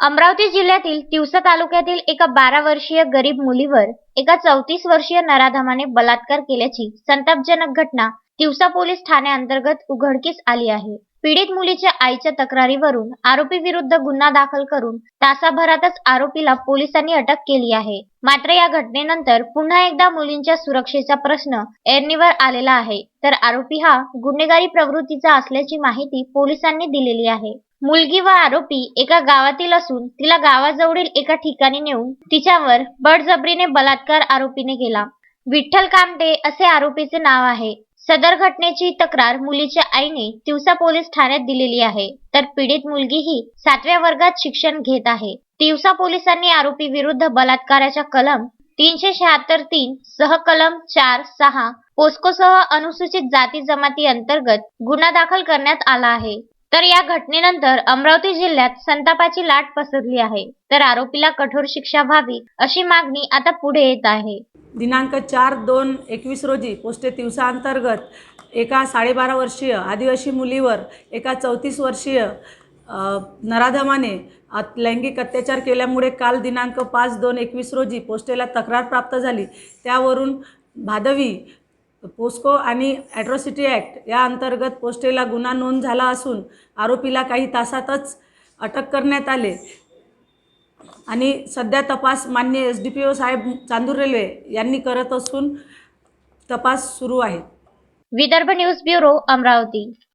अमरावती जिल्ह्यातील तिवसा तालुक्यातील एका बारा वर्षीय गरीब मुलीवर एका चौतीस वर्षीय नराधमाने बलात्कार केल्याची संतापजनक घटना तिवसा पोलीस ठाण्याअंतर्गत उघडकीस आली आहे. पीडित मुलीच्या आईच्या तक्रारीवरून आरोपी विरुद्ध गुन्हा दाखल करून तासाभरातच आरोपीला पोलिसांनी अटक केली आहे. मात्र या घटनेनंतर पुन्हा एकदा मुलींच्या सुरक्षेचा प्रश्न ऐरणीवर आलेला आहे. तर आरोपी हा गुन्हेगारी प्रवृत्तीचा असल्याची माहिती पोलिसांनी दिलेली आहे. मुलगी व आरोपी एका गावातील असून तिला गावाजवळील एका ठिकाणी नेऊन तिच्यावर बळजबरीने बलात्कार आरोपीने केला. विठ्ठल कामटे असे आरोपीचे नाव आहे. सदर घटनेची तक्रार मुलीच्या आईने तिवसा पोलीस ठाण्यात दिलेली आहे. तर पीडित मुलगी ही सातव्या वर्गात शिक्षण घेत आहे. तिवसा पोलिसांनी आरोपी विरुद्ध बलात्काराच्या कलम तीनशे शहात्तर तीन सह कलम चार सहा पोस्कोसह अनुसूचित जाती जमाती अंतर्गत गुन्हा दाखल करण्यात आला आहे. तर या घटनेनंतर अमरावती जिल्ह्यात संतापाची लाट पसरली आहे. तर आरोपीला कठोर शिक्षा व्हावी अशी मागणी आता पुढे येत आहे. दिनांक चार दोन एकवीस रोजी पोस्टे दिवसांतर्गत एका साडेबारा वर्षीय आदिवासी मुलीवर एका चौतीस वर्षीय नराधमाने लैंगिक अत्याचार केल्यामुळे काल दिनांक पाच दोन एकवीस रोजी पोस्टेला तक्रार प्राप्त झाली. त्यावरून भादवी पोस्को आणि ॲट्रॉसिटी ॲक्ट या अंतर्गत पोस्टेला गुन्हा नोंद झाला असून आरोपीला काही तासातच अटक करण्यात आले. आणि सध्या तपास मान्य एस डी पी ओ साहेब चांदूर रेल्वे यांनी करत असून तपास सुरू आहे. Vidarbha news bureau Amravati.